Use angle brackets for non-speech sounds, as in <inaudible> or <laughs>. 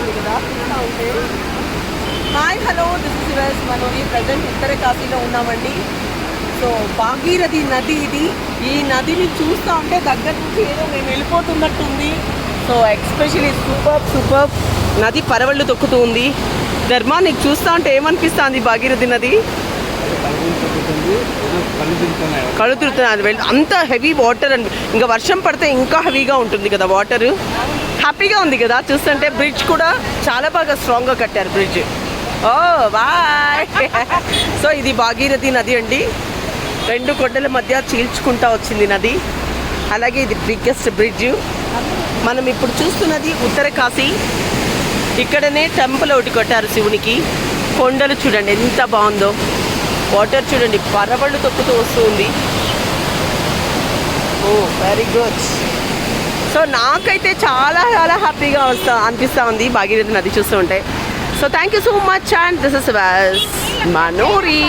ఉంది కదా. చూస్తా ఉంటే. Hi hello this is yours Manoni present ఉత్తర కాశీలో ఉన్నామండి. సో భాగీరథి నది ఇది. ఈ నదిని చూస్తూ ఉంటే దగ్గర నుంచి ఏదో మేము వెళ్ళిపోతున్నట్టుంది. సో ఎక్స్పెషలీ సూపర్ సూపర్ నది పరవళ్ళు తొక్కుతూ ఉంది. ధర్మ నీకు చూస్తా ఉంటే ఏమనిపిస్తుంది భాగీరథి నది? కళ్ళు తిరుగుతున్నాయి. అంత హెవీ వాటర్ అని ఇంకా వర్షం పడితే ఇంకా హెవీగా ఉంటుంది కదా వాటర్ హ్యాపీగా ఉంది కదా చూస్తుంటే బ్రిడ్జ్ కూడా చాలా బాగా స్ట్రాంగ్గా కట్టారు బ్రిడ్జ్ ఓ బాయ్. <laughs> సో ఇది భాగీరథి నది అండి. రెండు కొండల మధ్య చీల్చుకుంటా వచ్చింది నది. అలాగే ఇది బిగ్గెస్ట్ బ్రిడ్జ్ మనం ఇప్పుడు చూస్తున్నది ఉత్తర కాశీ. ఇక్కడనే టెంపుల్ ఒకటి కట్టారు శివునికి. కొండలు చూడండి ఎంత బాగుందో. వాటర్ చూడండి పరవళ్ళు తొక్కుతూ వస్తుంది ఓ వెరీ గుడ్ సో నాకైతే చాలా చాలా హ్యాపీగా వస్తా అనిపిస్తూ ఉంది భాగీరథ నది చూస్తూ ఉంటే so thank you so much and this is Manori.